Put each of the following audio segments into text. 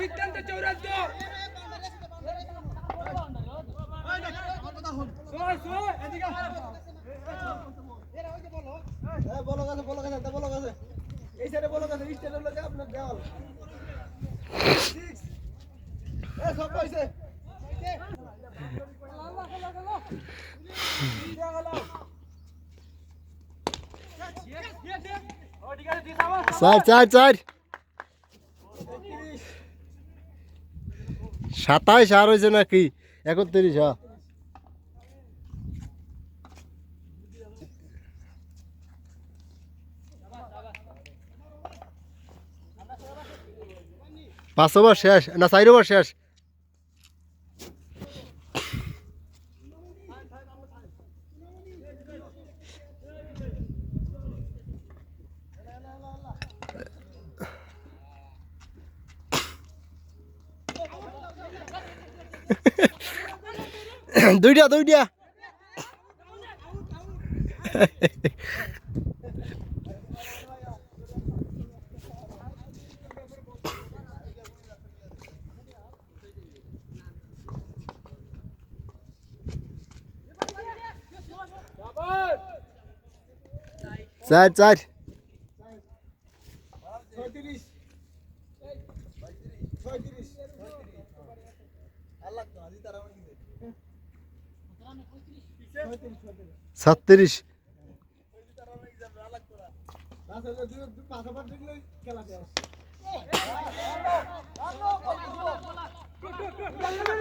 সিদ্ধান্ত হ্যাঁ কাছে এই সাইডে বলো কাছে সব হয়েছে চার চার চার। সাতাইশ আর হয়েছে নাকি? একত্রিশ হ্যাঁ পাঁচ ওভার শেষ, না চার ওভার শেষ। দুইটা দুইটা চার চার শেষ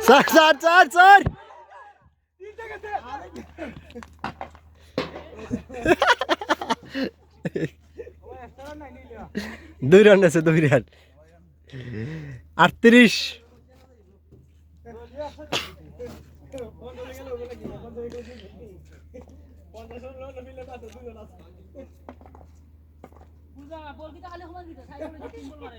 চার চার চার চার। দুই রান আছে দুই রান। আটত্রিশ। বুঝা বল কি খালি সময় দিতে মারে।